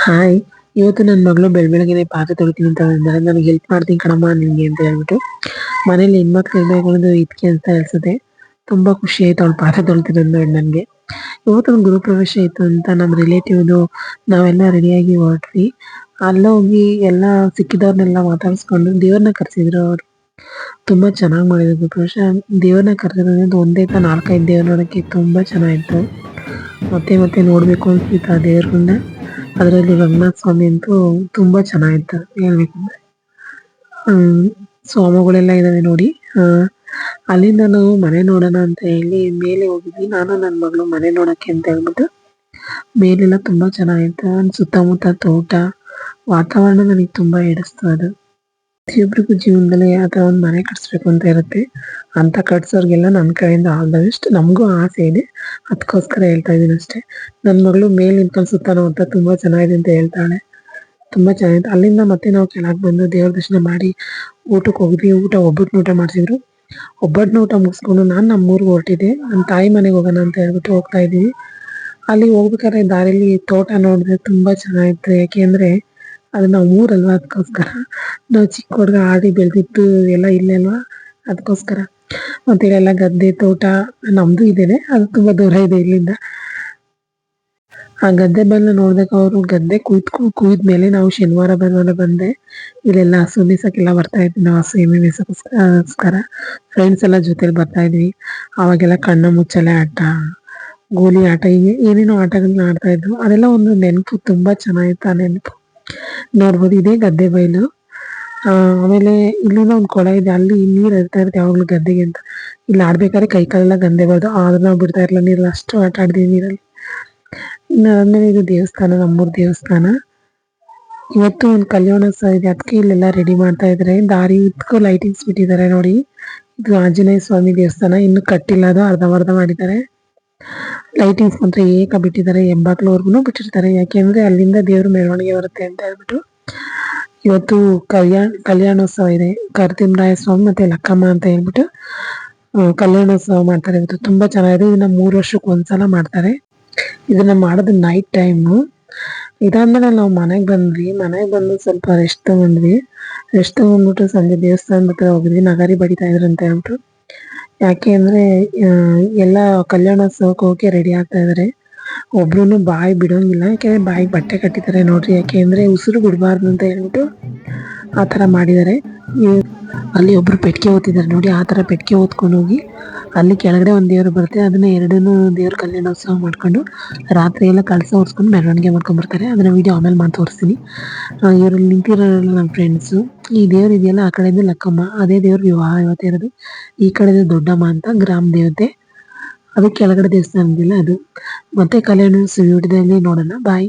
Hi ಇವತ್ತು ನನ್ನ ಮಗಳು ಬೆಳ ಬೆಳಗ್ಗೆನೆ ಪಾತ್ರೆ ತೊಳಿತೀನಿ ಅಂತ ನನಗೆ ಹೆಲ್ಪ್ ಮಾಡ್ತೀನಿ ಕಣಮ್ಮ ನಿನಗೆ ಅಂತ ಹೇಳ್ಬಿಟ್ಟು. ಮನೇಲಿ ಹೆಣ್ಮಕ್ಳು ಇರಬೇಕು ಇದಕ್ಕೆ ಅಂತ ಅನ್ಸುತ್ತೆ. ತುಂಬಾ ಖುಷಿ ಆಯ್ತು ಅವ್ಳು ಪಾತ್ರೆ ತೊಳಿತಿರೋದು ನೋಡಿ ನನಗೆ. ಇವತ್ತು ಒಂದು ಗೃಹಪ್ರವೇಶ ಇತ್ತು ಅಂತ ನಮ್ಮ ರಿಲೇಟಿವ್ದು ನಾವೆಲ್ಲ ರೆಡಿಯಾಗಿ ಹೊರಟ್ವಿ. ಅಲ್ಲೋಗಿ ಎಲ್ಲ ಸಿಕ್ಕಿದವ್ರನ್ನೆಲ್ಲ ಮಾತಾಡಿಸ್ಕೊಂಡು ದೇವ್ರನ್ನ ಕರೆಸಿದ್ರು ಅವರು. ತುಂಬಾ ಚೆನ್ನಾಗಿ ಮಾಡಿದ್ರು ಗೃಹಪ್ರವೇಶ. ದೇವ್ರನ್ನ ಕರೆಸಿರೋದ್ರಿಂದ ಒಂದೇ ತ ನಾಲ್ಕೈದು ದೇವ್ರ ನೋಡೋಕ್ಕೆ ತುಂಬಾ ಚೆನ್ನಾಗಿತ್ತು. ಮತ್ತೆ ಮತ್ತೆ ನೋಡಬೇಕು ಅನ್ಸಿತ್ತು ಆ ದೇವ್ರನ್ನ ಅದರಲ್ಲಿ ರಂಗನಾಥ ಸ್ವಾಮಿ ಅಂತೂ ತುಂಬಾ ಚೆನ್ನಾಗಿತ್ತು ಹೇಳ್ಬೇಕಂದ್ರೆ. ಸ್ವಾಮಿಗಳೆಲ್ಲ ಇದಾವೆ ನೋಡಿ. ಅಲ್ಲಿಂದ ನಾವು ಮನೆ ನೋಡೋಣ ಅಂತ ಹೇಳಿ ಮೇಲೆ ಹೋಗಿದ್ವಿ. ನಾನು ನನ್ನ ಮಗಳು ಮನೆ ನೋಡಕ್ಕೆ ಅಂತ ಹೇಳ್ಬಿಟ್ಟು ಮೇಲೆಲ್ಲ ತುಂಬಾ ಚೆನ್ನಾಗಿತ್ತು ಸುತ್ತಮುತ್ತ ತೋಟ, ವಾತಾವರಣ ನನಗೆ ತುಂಬಾ ಹಿಡಿಸ್ತು ಅದು ಪ್ರತಿಯೊಬ್ಬರಿಗೂ ಜೀವನದಲ್ಲಿ ಅಥವಾ ಒಂದು ಮನೆ ಕಟ್ಸ್ಬೇಕು ಅಂತ ಇರುತ್ತೆ. ಅಂತ ಕಟ್ಸೋರಿಗೆಲ್ಲ ನನ್ನ ಕಡೆಯಿಂದ ಆಲ್ ದ ಬೆಸ್ಟ್ ನಮಗೂ ಆಸೆ ಇದೆ. ಅದಕ್ಕೋಸ್ಕರ ಹೇಳ್ತಾ ಇದ್ದೀನಿ ಅಷ್ಟೇ. ನನ್ನ ಮಗಳು ಮೇಲ್ ನಿಂತ್ಕೊಂಡು ಸುತ್ತಾನೋ ಅಂತ ತುಂಬಾ ಚೆನ್ನಾಗಿದೆ ಅಂತ ಹೇಳ್ತಾಳೆ. ತುಂಬ ಚೆನ್ನಾಗಿದೆ. ಅಲ್ಲಿಂದ ಮತ್ತೆ ನಾವು ಕೆಳಗೆ ಬಂದು ದೇವ್ರ ದರ್ಶನ ಮಾಡಿ ಊಟಕ್ಕೆ ಹೋಗಿದ್ವಿ. ಊಟ ಒಬ್ಬಟ್ಟು ಊಟ ಮಾಡಿಸಿದ್ರು. ಒಬ್ಬಟ್ಟಿನ ಊಟ ಮುಗಿಸ್ಕೊಂಡು ನಾನು ನಮ್ಮೂರಿಗೆ ಹೊರಟಿದ್ದೆ. ನನ್ನ ತಾಯಿ ಮನೆಗೆ ಹೋಗೋಣ ಅಂತ ಹೇಳ್ಬಿಟ್ಟು ಹೋಗ್ತಾ ಇದ್ದೀವಿ. ಅಲ್ಲಿ ಹೋಗ್ಬೇಕಾದ್ರೆ ದಾರಿಲಿ ತೋಟ ನೋಡಿದ್ರೆ ತುಂಬಾ ಚೆನ್ನಾಗಿತ್ತು. ಯಾಕೆಂದ್ರೆ ಅದು ನಾವು ಊರಲ್ವಾ ಅದಕ್ಕೋಸ್ಕರ ನಾವು ಚಿಕ್ಕ ಹುಡುಗ ಆಡಿ ಬೆಳೆದಿದ್ದು ಎಲ್ಲ ಇಲ್ಲೇ ಅಲ್ವಾ ಅದಕ್ಕೋಸ್ಕರ ಮತ್ತೆ ಎಲ್ಲ ಗದ್ದೆ, ತೋಟ ನಮ್ದು ಇದೇನೆ. ಅದು ತುಂಬಾ ದೂರ ಇದೆ ಇಲ್ಲಿಂದ. ಆ ಗದ್ದೆ ಬಂದು ನೋಡ್ದಾಗ ಅವರು ಗದ್ದೆ ಕುಯ್ದು ಕುಯ್ದ ಮೇಲೆ ನಾವು ಶನಿವಾರ ಭಾನುವಾರ ಬಂದೆ. ಇಲ್ಲೆಲ್ಲ ಹಸು ಮೇಸಕ್ಕೆಲ್ಲ ಬರ್ತಾ ಇದ್ವಿ. ನಾವು ಹಸು ಎಮ್ಮೆ ಮೇಸಕ್ಕೋಸ್ಕರ ಫ್ರೆಂಡ್ಸ್ ಎಲ್ಲ ಜೊತೆಲಿ ಬರ್ತಾ ಇದ್ವಿ. ಅವಾಗೆಲ್ಲ ಕಣ್ಣು ಮುಚ್ಚಲೆ ಆಟ, ಗೋಲಿ ಆಟ ಹೀಗೆ ಏನೇನೋ ಆಟಗಳನ್ನ ಆಡ್ತಾ ಇದ್ವು. ಅದೆಲ್ಲ ಒಂದು ನೆನಪು, ತುಂಬಾ ಚೆನ್ನಾಗಿತ್ತು ಆ ನೆನಪು. ನೋಡ್ಬೋದು, ಇದೇ ಗದ್ದೆ ಬಯಲು ಆಮೇಲೆ ಇಲ್ಲಿಂದ ಒಂದು ಕೊಳ ಇದೆ, ಅಲ್ಲಿ ನೀರು ಇರ್ತಾ ಇರುತ್ತೆ ಯಾವಾಗಲೂ ಗದ್ದೆಗೆ ಅಂತ. ಇಲ್ಲಿ ಆಡ್ಬೇಕಾದ್ರೆ ಕೈ ಕಾಲೆಲ್ಲ ಗಂದೆ ಬಾರ್ದು ಆದ್ರೆ ನಾವು ಬಿಡ್ತಾ ಇರಲಿಲ್ಲ ನೀರಲ್ಲಿ, ಅಷ್ಟು ಆಟ ಆಡಿದ್ವಿ ನೀರಲ್ಲಿ. ಇನ್ನು ಇದು ದೇವಸ್ಥಾನ, ನಮ್ಮೂರು ದೇವಸ್ಥಾನ. ಇವತ್ತು ಒಂದು ಕಲ್ಯಾಣ ಸಹ ಇದೆ ಅದಕ್ಕೆ ಇಲ್ಲೆಲ್ಲ ರೆಡಿ ಮಾಡ್ತಾ ಇದ್ದಾರೆ ದಾರಿ ಉತ್ಕೋ ಲೈಟಿಂಗ್ಸ್ ಬಿಟ್ಟಿದ್ದಾರೆ ನೋಡಿ. ಇದು ಆಂಜನೇಯ ಸ್ವಾಮಿ ದೇವಸ್ಥಾನ, ಇನ್ನು ಕಟ್ಟಿಲ್ಲ ಅದು, ಅರ್ಧವರ್ಧ ಮಾಡಿದ್ದಾರೆ. ಲೈಟಿಂಗ್ಸ್ ಮಾತ್ರ ಏಕ ಬಿಟ್ಟಿದ್ದಾರೆ ಎಂಬಾಕ್ಲವರೆಗೂ ಬಿಟ್ಟಿರ್ತಾರೆ. ಯಾಕೆಂದ್ರೆ ಅಲ್ಲಿಂದ ದೇವ್ರ ಮೆರವಣಿಗೆ ಬರುತ್ತೆ ಅಂತ ಹೇಳ್ಬಿಟ್ಟು ಇವತ್ತು ಕಲ್ಯಾಣ, ಕಲ್ಯಾಣೋತ್ಸವ ಇದೆ. ಕರ್ತಿಮರಾಯ ಸ್ವಾಮಿ ಮತ್ತೆ ಲಕ್ಕಮ್ಮ ಅಂತ ಹೇಳ್ಬಿಟ್ಟು ಕಲ್ಯಾಣೋತ್ಸವ ಮಾಡ್ತಾರೆ ಇವತ್ತು. ತುಂಬಾ ಚೆನ್ನಾಗಿದೆ. ಇದನ್ನ ಮೂರು ವರ್ಷಕ್ಕೆ ಒಂದ್ಸಲ ಮಾಡ್ತಾರೆ. ಇದನ್ನ ಮಾಡೋದು ನೈಟ್ ಟೈಮು ಇದಾದ್ಮೇಲೆ ನಾವು ಮನೆಗೆ ಬಂದ್ವಿ. ಮನೆಗೆ ಬಂದು ಸ್ವಲ್ಪ ರೆಸ್ಟ್ ತಗೊಂಡ್ವಿ. ರೆಸ್ಟ್ ತಗೊಂಡ್ಬಿಟ್ಟು ಸಂಜೆ ದೇವಸ್ಥಾನದ ಹತ್ರ ಹೋಗಿದ್ವಿ. ನಗರಿ ಬಡಿತಾ ಇದ್ರು ಅಂತ ಹೇಳ್ಬಿಟ್ಟು. ಯಾಕೆ ಅಂದ್ರೆ ಎಲ್ಲ ಕಲ್ಯಾಣೋತ್ಸವಕ್ಕೆ ಹೋಗಿ ರೆಡಿ ಆಗ್ತಾ ಇದಾರೆ. ಒಬ್ರುನು ಬಾಯಿ ಬಿಡೋಂಗಿಲ್ಲ. ಯಾಕೆಂದ್ರೆ ಬಾಯಿಗೆ ಬಟ್ಟೆ ಕಟ್ಟಿದ್ದಾರೆ ನೋಡ್ರಿ. ಯಾಕೆ ಅಂದ್ರೆ ಉಸಿರು ಬಿಡಬಾರ್ದು ಅಂತ ಹೇಳ್ಬಿಟ್ಟು ಆ ತರ ಮಾಡಿದ್ದಾರೆ. ಅಲ್ಲಿ ಒಬ್ರು ಪೆಟ್ಟಿಗೆ ಓದ್ತಿದ್ದಾರೆ ನೋಡಿ, ಆ ತರ ಪೆಟ್ಟಿಗೆ ಓದ್ಕೊಂಡು ಹೋಗಿ ಅಲ್ಲಿ ಕೆಳಗಡೆ ಒಂದು ದೇವರು ಬರುತ್ತೆ, ಅದನ್ನ ಎರಡನ್ನೂ ದೇವ್ರ ಕಲ್ಯಾಣೋತ್ಸವ ಮಾಡ್ಕೊಂಡು ರಾತ್ರಿ ಎಲ್ಲ ಕಳಸ ಓಡಿಸ್ಕೊಂಡು ಮೆರವಣಿಗೆ ಮಾಡ್ಕೊಂಡ್ ಬರ್ತಾರೆ. ಅದನ್ನ ವಿಡಿಯೋ ಆಮೇಲೆ ಮಾಡಿ ತೋರಿಸ್ತೀನಿ. ಇವರಲ್ಲಿ ನಿಂತಿರೋ ನಮ್ಮ ಫ್ರೆಂಡ್ಸು ಈ ದೇವ್ರು ಇದೆಯಲ್ಲ, ಆ ಕಡೆಯಿಂದ ಲಕ್ಕಮ್ಮ, ಅದೇ ದೇವ್ರ ವಿವಾಹ ಇವತ್ತೆ ಇರೋದು. ಈ ಕಡೆ ದೊಡ್ಡಮ್ಮ ಅಂತ ಗ್ರಾಮ ದೇವತೆ. ಅದು ಕೆಳಗಡೆ ದೇವಸ್ಥಾನದಿಲ್ಲ ಅದು. ಮತ್ತೆ ಕಲ್ಯಾಣ ವಿಡಿಯೋದಲ್ಲಿ ನೋಡೋಣ. ಬಾಯ್